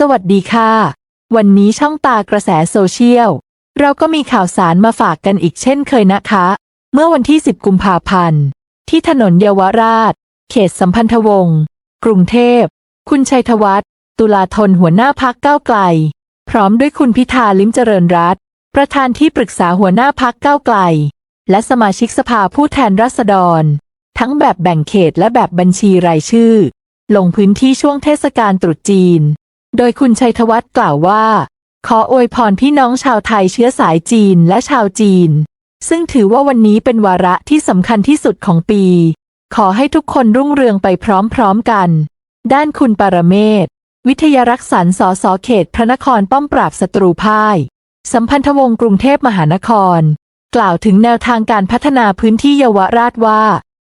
สวัสดีค่ะ วันนี้ช่องตากระแสโซเชียล เราก็มีข่าวสารมาฝากกันอีกเช่นเคยนะคะ เมื่อวันที่ 10 กุมภาพันธ์ ที่ถนนเยาวราช เขตสัมพันธวงศ์กรุงเทพ คุณชัยธวัฒน์ตุลาธนหัวหน้าพักก้าวไกล พร้อมด้วยคุณพิธาลิ้มเจริญรัตประธานที่ปรึกษาหัวหน้าพักก้าวไกล และสมาชิกสภาผู้แทนราษฎร ทั้งแบบแบ่งเขตและแบบบัญชีรายชื่อ ลงพื้นที่ช่วงเทศกาลตรุษจีน โดยคุณชัยธวัฒน์กล่าวว่า ขออวยพรพี่น้องชาวไทยเชื้อสายจีนและชาวจีน ซึ่งถือว่าวันนี้เป็นวาระที่สำคัญที่สุดของปี ขอให้ทุกคนรุ่งเรืองไปพร้อมๆกัน ด้านคุณปรเมศ วิทยารักษาสสเขตพระนครป้อมปราบศัตรูพ่าย สัมพันธวงศ์กรุงเทพมหานคร กล่าวถึงแนวทางการพัฒนาพื้นที่เยาวราชว่า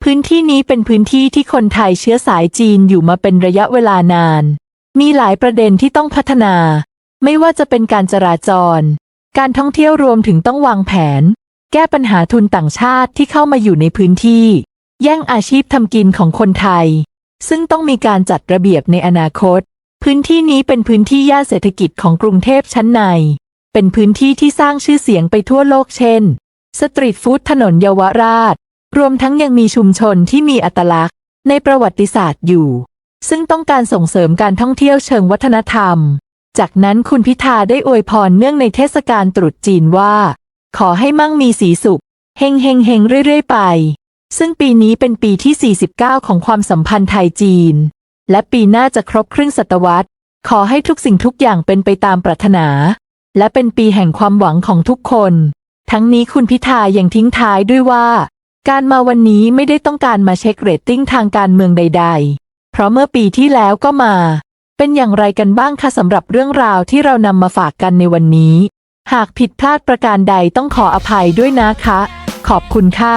พื้นที่นี้เป็นพื้นที่ที่คนไทยเชื้อสายจีนอยู่มาเป็นระยะเวลานาน มีหลายประเด็นที่ต้องพัฒนา ไม่ว่าจะเป็นการจราจร การท่องเที่ยวรวมถึงต้องวางแผน แก้ปัญหาทุนต่างชาติที่เข้ามาอยู่ในพื้นที่ แย่งอาชีพทำกินของคนไทย ซึ่งต้องมีการจัดระเบียบในอนาคต พื้นที่นี้เป็นพื้นที่ย่านเศรษฐกิจของกรุงเทพชั้นใน เป็นพื้นที่ที่สร้างชื่อเสียงไปทั่วโลกเช่น สตรีทฟู้ดถนนเยาวราช รวมทั้งยังมีชุมชนที่มีอัตลักษณ์ ในประวัติศาสตร์อยู่ ซึ่งต้องการส่งเสริมการท่องเที่ยวเชิงวัฒนธรรม จากนั้นคุณพิธาได้อวยพรเนื่องในเทศกาลตรุษจีนว่า ขอให้มั่งมีสีสุข เฮงเฮงเฮงเรื่อยๆ ไป ซึ่งปีนี้เป็นปีที่ 49 ของความสัมพันธ์ไทยจีน และปีหน้าจะครบครึ่งศตวรรษ ขอให้ทุกสิ่งทุกอย่างเป็นไปตามปรารถนา และเป็นปีแห่งความหวังของทุกคน ทั้งนี้คุณพิธายังทิ้งท้ายด้วยว่า การมาวันนี้ไม่ได้ต้องการมาเช็คเรตติ้งทางการเมืองใด ๆ ราะเมื่อปีที่แล้วก็มา เป็นอย่างไรกันบ้างคะสำหรับเรื่องราวที่เรานำมาฝากกันในวันนี้ หากผิดพลาดประการใดต้องขออภัยด้วยนะคะ ขอบคุณค่ะ